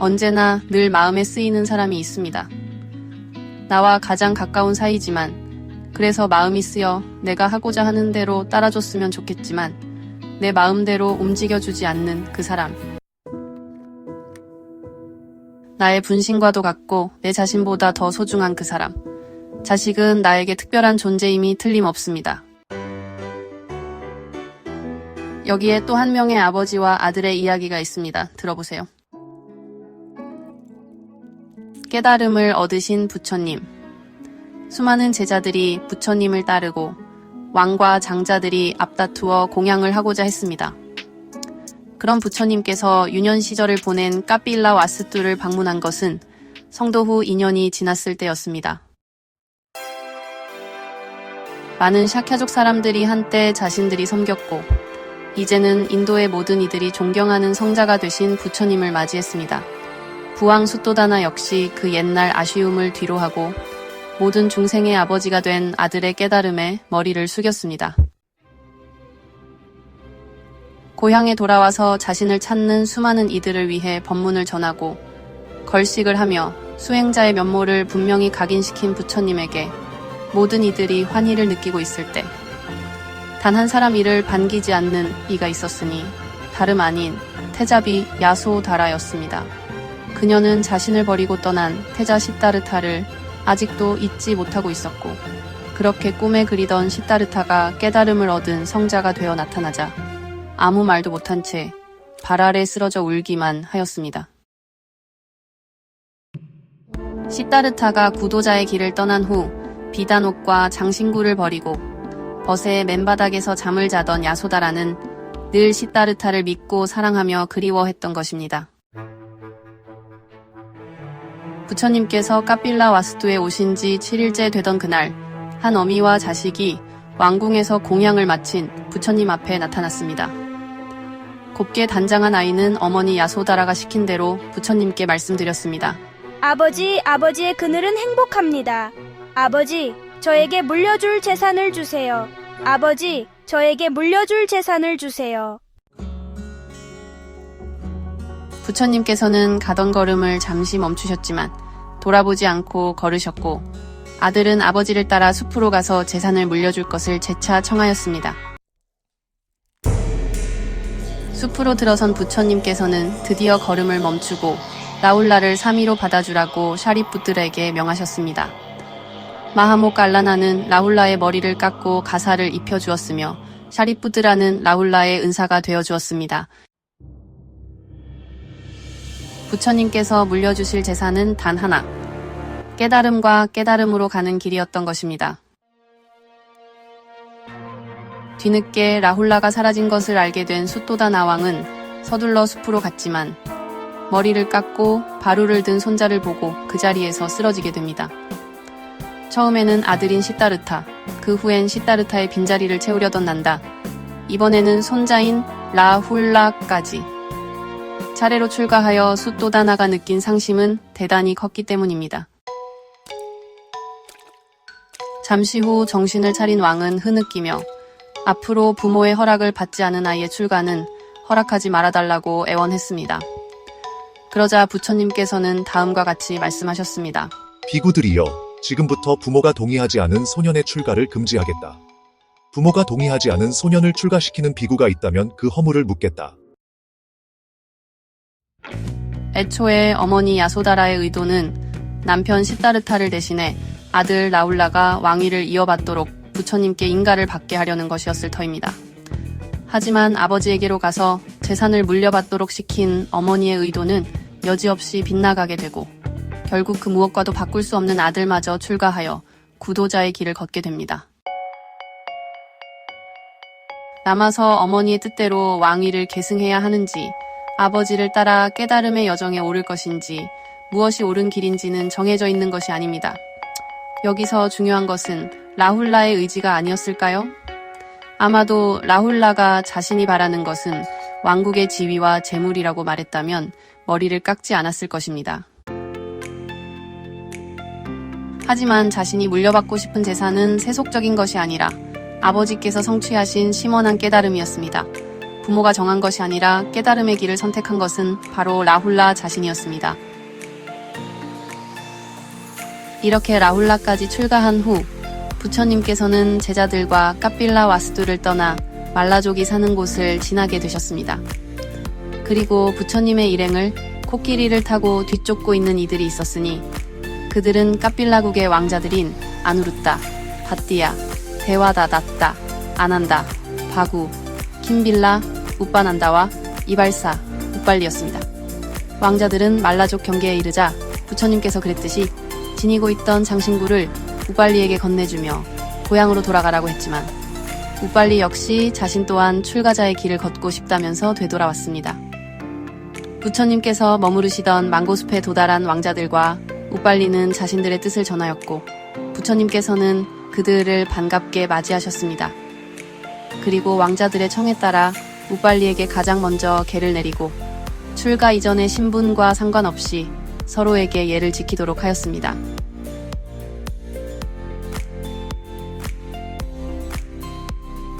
언제나 늘 마음에 쓰이는 사람이 있습니다. 나와 가장 가까운 사이지만 그래서 마음이 쓰여 내가 하고자 하는 대로 따라줬으면 좋겠지만 내 마음대로 움직여주지 않는 그 사람. 나의 분신과도 같고 내 자신보다 더 소중한 그 사람. 자식은 나에게 특별한 존재임이 틀림없습니다. 여기에 또 한 명의 아버지와 아들의 이야기가 있습니다. 들어보세요. 깨달음을 얻으신 부처님. 수많은 제자들이 부처님을 따르고 왕과 장자들이 앞다투어 공양을 하고자 했습니다. 그런 부처님께서 유년 시절을 보낸 까빌라 와스뚜를 방문한 것은 성도 후 2년이 지났을 때였습니다. 많은 샤캬족 사람들이 한때 자신들이 섬겼고 이제는 인도의 모든 이들이 존경하는 성자가 되신 부처님을 맞이했습니다. 부왕 수토다나 역시 그 옛날 아쉬움을 뒤로하고 모든 중생의 아버지가 된 아들의 깨달음에 머리를 숙였습니다. 고향에 돌아와서 자신을 찾는 수많은 이들을 위해 법문을 전하고 걸식을 하며 수행자의 면모를 분명히 각인시킨 부처님에게 모든 이들이 환희를 느끼고 있을 때 단 한 사람 이를 반기지 않는 이가 있었으니 다름 아닌 태자비 야소다라였습니다. 그녀는 자신을 버리고 떠난 태자 시타르타를 아직도 잊지 못하고 있었고 그렇게 꿈에 그리던 시타르타가 깨달음을 얻은 성자가 되어 나타나자 아무 말도 못한 채 발 아래 쓰러져 울기만 하였습니다. 시타르타가 구도자의 길을 떠난 후 비단 옷과 장신구를 버리고 벗의 맨바닥에서 잠을 자던 야소다라는 늘 시타르타를 믿고 사랑하며 그리워했던 것입니다. 부처님께서 까빌라 와스투에 오신 지 7일째 되던 그날, 한 어미와 자식이 왕궁에서 공양을 마친 부처님 앞에 나타났습니다. 곱게 단장한 아이는 어머니 야소다라가 시킨 대로 부처님께 말씀드렸습니다. 아버지, 아버지의 그늘은 행복합니다. 아버지, 저에게 물려줄 재산을 주세요. 아버지, 저에게 물려줄 재산을 주세요. 부처님께서는 가던 걸음을 잠시 멈추셨지만 돌아보지 않고 걸으셨고 아들은 아버지를 따라 숲으로 가서 재산을 물려줄 것을 재차 청하였습니다. 숲으로 들어선 부처님께서는 드디어 걸음을 멈추고 라울라를 3위로 받아주라고 샤리푸들에게 명하셨습니다. 마하모 깔라나는 라울라의 머리를 깎고 가사를 입혀주었으며 샤리푸드라는 라울라의 은사가 되어주었습니다. 부처님께서 물려주실 재산은 단 하나. 깨달음과 깨달음으로 가는 길이었던 것입니다. 뒤늦게 라훌라가 사라진 것을 알게 된 수토다 나왕은 서둘러 숲으로 갔지만 머리를 깎고 바루를 든 손자를 보고 그 자리에서 쓰러지게 됩니다. 처음에는 아들인 시타르타, 그 후엔 시타르타의 빈자리를 채우려던 난다. 이번에는 손자인 라훌라까지. 차례로 출가하여 수또다나가 느낀 상심은 대단히 컸기 때문입니다. 잠시 후 정신을 차린 왕은 흐느끼며 앞으로 부모의 허락을 받지 않은 아이의 출가는 허락하지 말아달라고 애원했습니다. 그러자 부처님께서는 다음과 같이 말씀하셨습니다. 비구들이여, 지금부터 부모가 동의하지 않은 소년의 출가를 금지하겠다. 부모가 동의하지 않은 소년을 출가시키는 비구가 있다면 그 허물을 묻겠다. 애초에 어머니 야소다라의 의도는 남편 시타르타를 대신해 아들 라울라가 왕위를 이어받도록 부처님께 인가를 받게 하려는 것이었을 터입니다. 하지만 아버지에게로 가서 재산을 물려받도록 시킨 어머니의 의도는 여지없이 빗나가게 되고 결국 그 무엇과도 바꿀 수 없는 아들마저 출가하여 구도자의 길을 걷게 됩니다. 남아서 어머니의 뜻대로 왕위를 계승해야 하는지 아버지를 따라 깨달음의 여정에 오를 것인지 무엇이 옳은 길인지는 정해져 있는 것이 아닙니다. 여기서 중요한 것은 라훌라의 의지가 아니었을까요? 아마도 라훌라가 자신이 바라는 것은 왕국의 지위와 재물이라고 말했다면 머리를 깎지 않았을 것입니다. 하지만 자신이 물려받고 싶은 재산은 세속적인 것이 아니라 아버지께서 성취하신 심원한 깨달음이었습니다. 부모가 정한 것이 아니라 깨달음의 길을 선택한 것은 바로 라훌라 자신이었습니다. 이렇게 라훌라까지 출가한 후 부처님께서는 제자들과 까빌라 와스두를 떠나 말라족이 사는 곳을 지나게 되셨습니다. 그리고 부처님의 일행을 코끼리를 타고 뒤쫓고 있는 이들이 있었으니 그들은 까빌라국의 왕자들인 아누르따, 바띠야, 데와다 나따, 아난다, 바구, 킴빌라, 우빠난다와 이발사, 우빨리였습니다. 왕자들은 말라족 경계에 이르자 부처님께서 그랬듯이 지니고 있던 장신구를 우빨리에게 건네주며 고향으로 돌아가라고 했지만 우빨리 역시 자신 또한 출가자의 길을 걷고 싶다면서 되돌아왔습니다. 부처님께서 머무르시던 망고숲에 도달한 왕자들과 우빨리는 자신들의 뜻을 전하였고 부처님께서는 그들을 반갑게 맞이하셨습니다. 그리고 왕자들의 청에 따라 우빨리에게 가장 먼저 계를 내리고 출가 이전의 신분과 상관없이 서로에게 예를 지키도록 하였습니다.